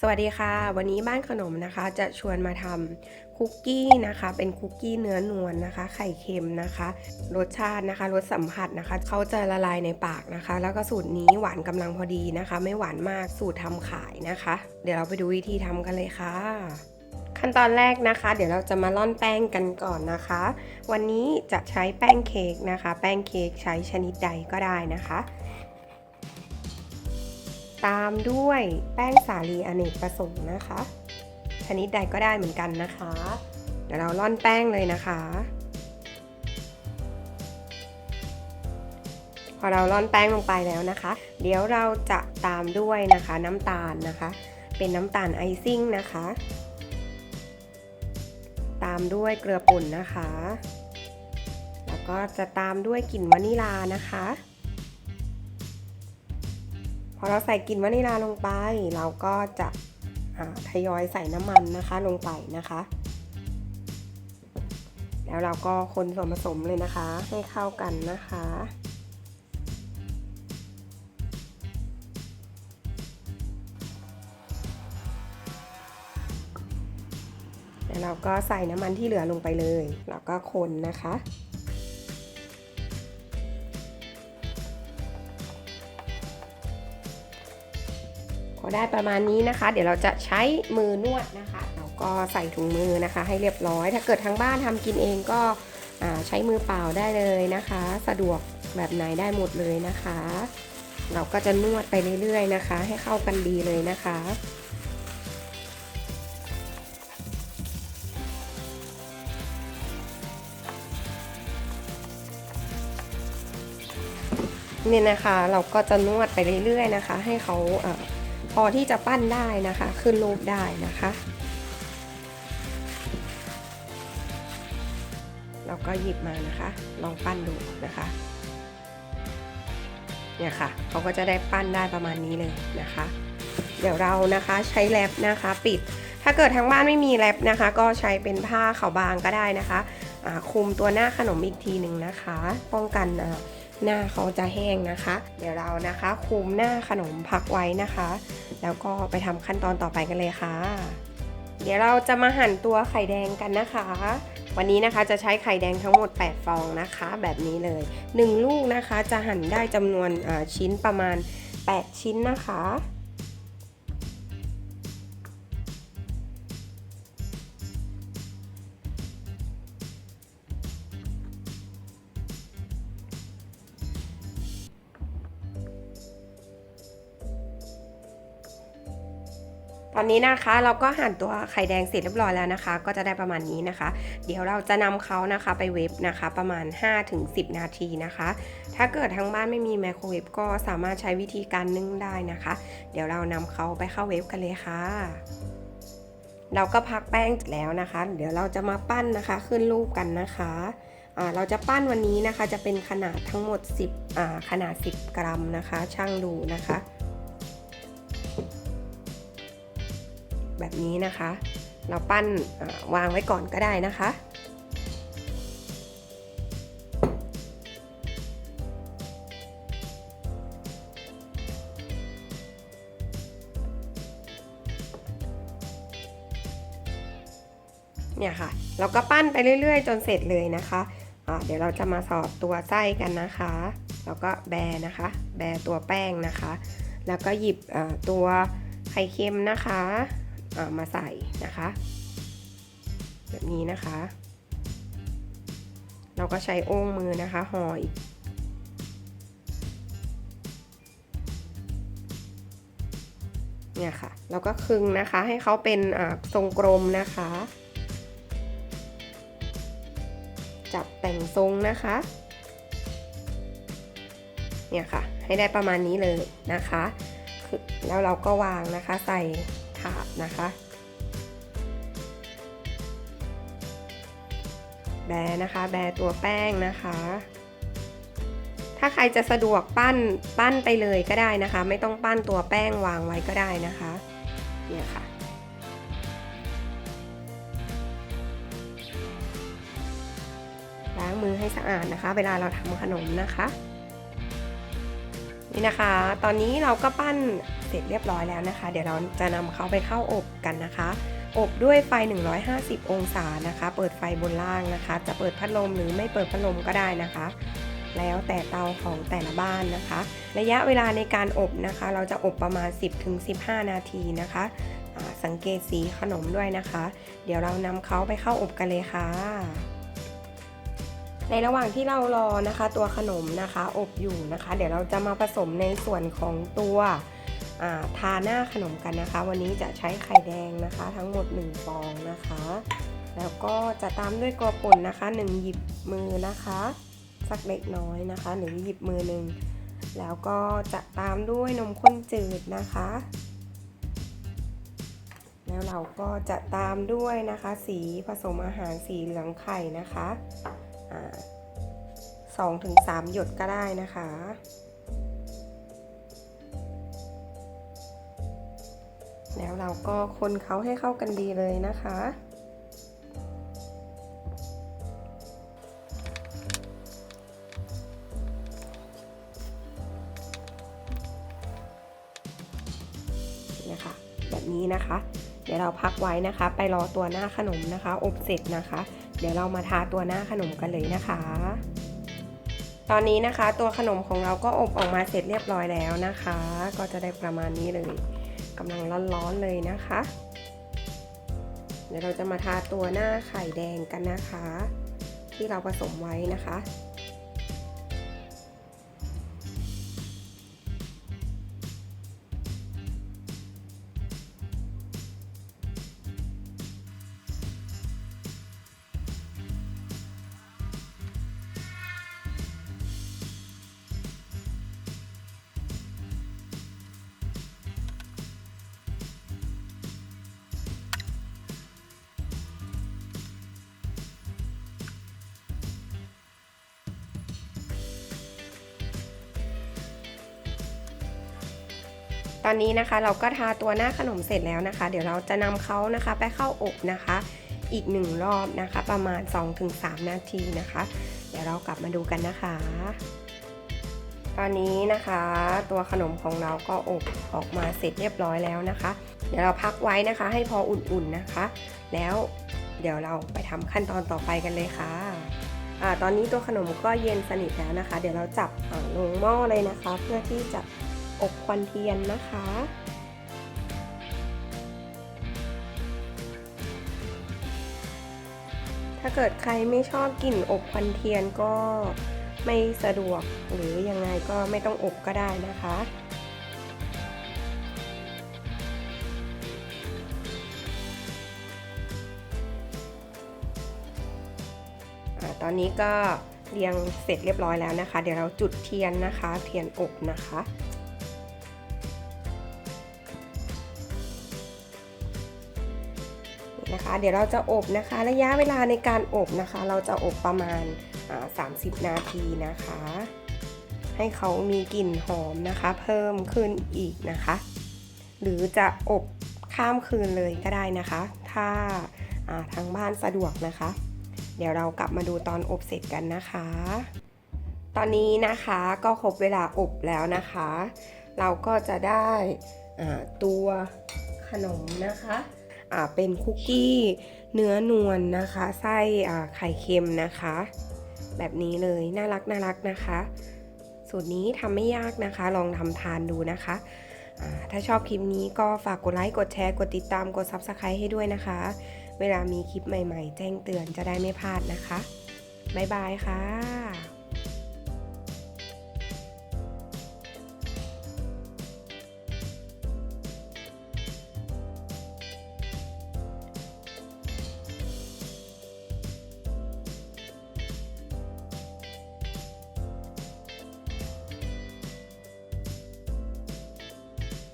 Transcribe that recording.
สวัสดีค่ะ วันนี้บ้านขนมนะคะ จะชวนมาทำคุกกี้นะคะ เป็นคุกกี้เนื้อนวลนะคะ ไข่เค็มนะคะ รสชาตินะคะรสสัมผัสนะคะเขาจะละลายในปากนะคะ แล้วก็สูตรนี้หวานกำลังพอดีนะคะ ไม่หวานมากสูตรทำขายนะคะ เดี๋ยวเราไปดูวิธีทำกันเลยค่ะ ขั้นตอนแรกนะคะ เดี๋ยวเราจะมาร่อนแป้งกันก่อนนะคะ วันนี้จะใช้แป้งเค้กนะคะ แป้งเค้กใช้ชนิดใดก็ได้นะคะ ตามด้วยแป้งสาลีอเนกประสงค์นะคะ ชนิดใดก็ได้เหมือนกันนะคะ เดี๋ยวเราร่อนแป้งเลยนะคะ พอเราร่อนแป้งลงไปแล้วนะคะ เดี๋ยวเราจะตามด้วยนะคะน้ำตาลนะคะ เป็นน้ำตาลไอซิ่งนะคะ ตามด้วยเกลือป่นนะคะ แล้วก็จะตามด้วยกลิ่นวานิลานะคะ พอเราใส่กลิ่นวานิลาลงไป เราก็จะทยอยใส่น้ำมันนะคะลงไปนะคะ แล้วเราก็คนส่วนผสมเลยนะคะ ให้เข้ากันนะคะแล้วเราก็ใส่น้ำมันที่เหลือลงไปเลย แล้วก็คนนะคะ ได้ประมาณนี้นะคะ เดี๋ยวเราจะใช้มือนวดนะคะเราก็ใส่ถุงมือนะคะ ให้เรียบร้อย ถ้าเกิดทางบ้านทำกินเองก็ใช้มือเปล่าได้เลยนะคะ สะดวกแบบไหนได้หมดเลยนะคะ เราก็จะนวดไปเรื่อยๆนะคะ ให้เข้ากันดีเลยนะคะเนี่ยนะคะเราก็จะนวดไปเรื่อยๆนะคะ ให้เขาเอ พอที่จะปั้นได้นะคะ ขึ้นรูปได้นะคะ เราก็หยิบมานะคะ ลองปั้นดูนะคะเนี่ยค่ะเขาก็จะได้ปั้นได้ประมาณนี้เลยนะคะ เดี๋ยวเรานะคะใช้แรปนะคะปิด ถ้าเกิดทางบ้านไม่มีแรปนะคะ ก็ใช้เป็นผ้าขาวบางก็ได้นะคะคุมตัวหน้าขนมอีกทีหนึ่งนะคะ ป้องกัน หน้าเขาจะแห้งนะคะ เดี๋ยวเรานะคะคลุมหน้าขนมพักไว้นะคะ แล้วก็ไปทำขั้นตอนต่อไปกันเลยค่ะ เดี๋ยวเราจะมาหั่นตัวไข่แดงกันนะคะ วันนี้นะคะจะใช้ไข่แดงทั้งหมด 8 ฟองนะคะ แบบนี้เลย 1 ลูกนะคะจะหั่นได้จำนวนชิ้นประมาณ 8 ชิ้นนะคะ อนนี้นะคะเราก็หั่นตัวไข่แดงเสร็จเรียบร้อยแล้วนะคะ ก็จะได้ประมาณนี้นะคะ เดี๋ยวเราจะนำเขานะคะไปเวฟนะคะ ประมาณ 5-10 นาทีนะคะ ถ้าเกิดทางบ้านไม่มีไมโครเวฟก็สามารถใช้วิธีการนึ่งได้นะคะ เดี๋ยวเรานำเขาไปเข้าเวฟกันเลยค่ะเราก็พักแป้งแล้วนะคะ เดี๋ยวเราจะมาปั้นนะคะขึ้นรูปกันนะคะเราจะปั้นวันนี้นะคะจะเป็นขนาดทั้งหมด 10ขนาด 10 กรัมนะคะ ช่างดูนะคะ นี้นะคะ เราปั้นวางไว้ก่อนก็ได้นะคะ เนี่ยค่ะ เราก็ปั้นไปเรื่อย ๆ จนเสร็จเลยนะคะะเดี๋ยวเราจะมาสอดตัวไส้กันนะคะ แล้วก็แบนะคะ แบตัวแป้งนะคะ แล้วก็หยิบตัวไข่เค็มนะคะ มาใส่นะคะ แบบนี้นะคะ เราก็ใช้โอ่งมือนะคะห่ออีกเนี่ยค่ะเราก็คึงนะคะให้เขาเป็นทรงกลมนะคะ จับแต่งทรงนะคะ เนี่ยค่ะ ให้ได้ประมาณนี้เลยนะคะ แล้วเราก็วางนะคะใส่ ถาดนะคะ แบนะคะ แบตัวแป้งนะคะ ถ้าใครจะสะดวกปั้นปั้นไปเลยก็ได้นะคะ ไม่ต้องปั้นตัวแป้งวางไว้ก็ได้นะคะเนี่ยค่ะล้างมือให้สะอาดนะคะ เวลาเราทำขนมนะคะ นี่นะคะ ตอนนี้เราก็ปั้น เสร็จเรียบร้อยแล้วนะคะ เดี๋ยวเราจะนำเขาไปเข้าอบกันนะคะ อบด้วยไฟ 150 องศานะคะ เปิดไฟบนล่างนะคะ จะเปิดพัดลมหรือไม่เปิดพัดลมก็ได้นะคะ แล้วแต่เตาของแต่ละบ้านนะคะ ระยะเวลาในการอบนะคะ เราจะอบประมาณ 10-15 นาทีนะคะสังเกตสีขนมด้วยนะคะ เดี๋ยวเรานำเขาไปเข้าอบกันเลยค่ะ ในระหว่างที่เรารอนะคะ ตัวขนมนะคะ อบอยู่นะคะ เดี๋ยวเราจะมาผสมในส่วนของตัว ทาหน้าขนมกันนะคะ วันนี้จะใช้ไข่แดงนะคะ ทั้งหมด 1 ฟองนะคะ แล้วก็จะตามด้วยกลัวป่นนะคะ 1 หยิบมือนะคะ สักเล็กน้อยนะคะหรือหยิบมือหนึ่งแล้วก็จะตามด้วยนมข้นจืดนะคะ แล้วเราก็จะตามด้วยนะคะ สีผสมอาหารสีเหลืองไข่นะคะสองถึงสามหยดก็ได้นะคะ แล้วเราก็คนเขาให้เข้ากันดีเลยนะคะนี่ยค่ะแบบนี้นะคะ เดี๋ยวเราพักไว้นะคะ ไปรอตัวหน้าขนมนะคะ อบเสร็จนะคะ เดี๋ยวเรามาทาตัวหน้าขนมกันเลยนะคะตอนนี้นะคะตัวขนมของเราก็อบออกมาเสร็จเรียบร้อยแล้วนะคะ ก็จะได้ประมาณนี้เลย กำลังร้อนๆเลยนะคะ เดี๋ยวเราจะมาทาตัวหน้าไข่แดงกันนะคะ ที่เราผสมไว้นะคะ อนนี้นะคะเราก็ทาตัวหน้าขนมเสร็จแล้วนะคะ เดี๋ยวเราจะนำเขานะคะไปเข้าอบนะคะ อีกหนึ่งรอบนะคะ ประมาณ 2-3 นาทีนะคะ เดี๋ยวเรากลับมาดูกันนะคะ ตอนนี้นะคะ ตัวขนมของเราก็อบออกมาเสร็จเรียบร้อยแล้วนะคะ เดี๋ยวเราพักไว้นะคะ ให้พออุ่นๆนะคะ แล้วเดี๋ยวเราไปทำขั้นตอนต่อไปกันเลยค่ะอาตอนนี้ตัวขนมก็เย็นสนิทแล้วนะคะ เดี๋ยวเราจับลงหม้อเลยนะคะ เพื่อที่จะ อบควันเทียนนะคะ ถ้าเกิดใครไม่ชอบกลิ่นอบควันเทียนก็ไม่สะดวกหรือยังไงก็ไม่ต้องอบก็ได้นะคะตอนนี้ก็เรียงเสร็จเรียบร้อยแล้วนะคะ เดี๋ยวเราจุดเทียนนะคะ เทียนอบนะคะ เดี๋ยวเราจะอบนะคะ ระยะเวลาในการอบนะคะ เราจะอบประมาณ 30 นาทีนะคะ ให้เขามีกลิ่นหอมนะคะ เพิ่มขึ้นอีกนะคะ หรือจะอบข้ามคืนเลยก็ได้นะคะ ถ้าาทางบ้านสะดวกนะคะ เดี๋ยวเรากลับมาดูตอนอบเสร็จกันนะคะ ตอนนี้นะคะก็ครบเวลาอบแล้วนะคะ เราก็จะได้ตัวขนมนะคะ เป็นคุกกี้ เนื้อนวลนะคะ ไส้อ่ไข่เค็มนะคะ แบบนี้เลยน่ารักน่ารักนะคะ สูตรนี้ทำไม่ยากนะคะ ลองทำทานดูนะคะถ้าชอบคลิปนี้ก็ฝากกดไลค์ กดแชร์ กดติดตาม กด Subscribe ให้ด้วยนะคะ เวลามีคลิปใหม่ ๆ แจ้งเตือนจะได้ไม่พลาดนะคะ บ๊ายบายค่ะ